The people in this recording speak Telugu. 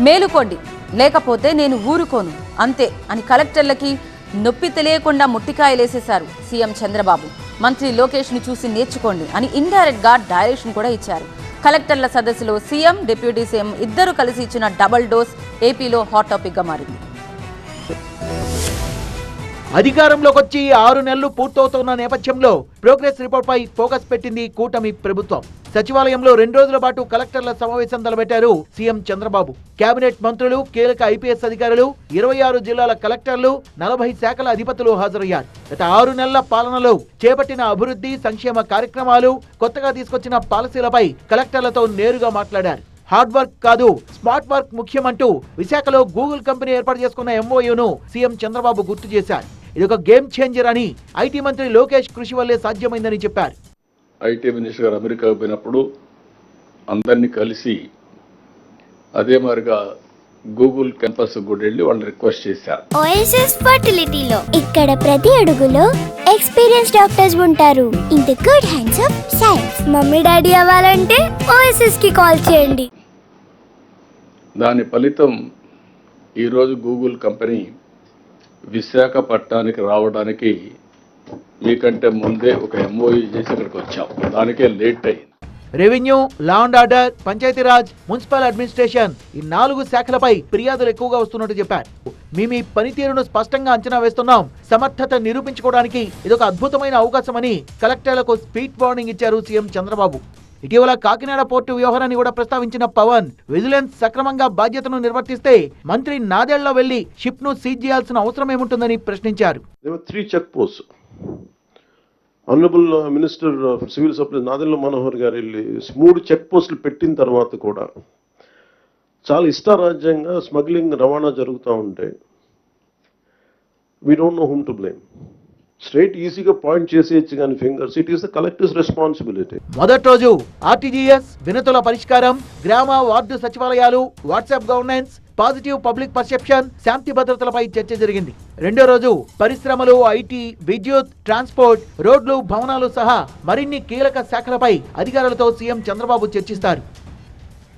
మేలుకోండి. లేకపోతే నేను ఊరుకోను. అంతే అని కలెక్టర్లకి నొప్పి తెలియకుండా ముట్టికాయలేసేశారు సీఎం చంద్రబాబు. మంత్రి లోకేష్ని చూసి నేర్చుకోండి అని ఇండైరెక్ట్గా డైరెక్షన్ కూడా ఇచ్చారు. కలెక్టర్ల సదస్సులో సీఎం డిప్యూటీ సీఎం ఇద్దరు కలిసి ఇచ్చిన డబుల్ డోస్ ఏపీలో హాట్ టాపిక్గా మారింది. అధికారంలోకి వచ్చి ఆరు నెలలు పూర్తవుతున్న నేపథ్యంలో ప్రోగ్రెస్ రిపోర్ట్ పై ఫోకస్ పెట్టింది కూటమి ప్రభుత్వం. సచివాలయంలో రెండు రోజుల పాటు కలెక్టర్ల సమావేశం తలపెట్టారు సీఎం చంద్రబాబు. కేబినెట్ మంత్రులు కీలక ఐపీఎస్ అధికారులు ఇరవై ఆరు జిల్లాల కలెక్టర్లు నలభై శాఖల అధిపతులు హాజరయ్యారు. గత ఆరు నెలల పాలనలో చేపట్టిన అభివృద్ధి సంక్షేమ కార్యక్రమాలు కొత్తగా తీసుకొచ్చిన పాలసీలపై కలెక్టర్లతో నేరుగా మాట్లాడారు. హార్డ్ వర్క్ కాదు స్మార్ట్ వర్క్ ముఖ్యమంటూ విశాఖలో గూగుల్ కంపెనీ ఏర్పాటు చేసుకున్న ఎంఓయూను సీఎం చంద్రబాబు గుర్తు చేశారు. ఇది ఒక గేమ్ చేంజర్ అని ఐటీ మంత్రి లోకేష్ కృషి వల్లే సాధ్యమైందని చెప్పారు. ఐటీ మినిస్టర్ గారు అమెరికాకు పోయినప్పుడు అందరినీ కలిసి అదే మాదిరిగా గూగుల్ క్యాంపస్ కూడా వెళ్ళి వాళ్ళని రిక్వెస్ట్ చేశారు. ఓఎస్ఎస్ ఫర్టిలిటీలో ఇక్కడ ప్రతి అడుగులో ఎక్స్పీరియన్స్ డాక్టర్స్ ఉంటారు. In the good hands of science mummy daddy అవ్వాలంటే ఓఎస్ఎస్కి కాల్ చేయండి. దాని ఫలితం ఈరోజు గూగుల్ కంపెనీ విశాఖపట్నానికి రావడానికి మీకంటే ముందే ఒక ఎంఓయూ చేసి ఇక్కడికి వచ్చాం. దానికే లేట్ అయింది. Revenue law and order Panchayati Raj municipal administration ఈ నాలుగు శాఖలపై ఫిర్యాదులు ఎక్కువగా వస్తున్నట్టు చెప్పారు. మీ మీ పనితీరును స్పష్టంగా అంచనా వేస్తున్నాం. సమర్థత నిరూపించుకోవడానికి ఇదొక అద్భుతమైన అవకాశమని కలెక్టర్లకు స్పీడ్ వార్నింగ్ ఇచ్చారు సీఎం చంద్రబాబు. ఇటీవల కాకినాడ పోర్టు వ్యవహారాన్ని కూడా ప్రస్తావించిన పవన్ విజిలెన్స్ సక్రమంగా బాధ్యతను నిర్వర్తిస్తే మంత్రి నాదేళ్ళ వెళ్ళి షిప్ను సీజ్ చేయాల్సిన అవసరం ఏముంటుందని ప్రశ్నించారు. There honourable minister of civil supply Nadella Manohar garu వెళ్ళి మూడు చెక్ పోస్టులు పెట్టిన తర్వాత కూడా చాలా ఇష్టారాజ్యంగా స్మగ్లింగ్ రవాణా జరుగుతూ ఉంటే we don't know whom to blame straight ఈజీగా పాయింట్ చేసేయచ్చు కానీ fingers it is the collective responsibility మొదటి రోజు ఆర్టీజీఎస్ వినతుల పరిష్కారం గ్రామ వార్డు సచివాలయాలు WhatsApp governance positive public perception శాంతి భద్రతలపై చర్చ జరిగింది. రెండో రోజు పరిశ్రమలు ఐటీ విద్యుత్ ట్రాన్స్పోర్ట్ రోడ్లు భవనాలు సహా మరిన్ని కీలక శాఖలపై అధికారులతో సీఎం చంద్రబాబు చర్చిస్తారు.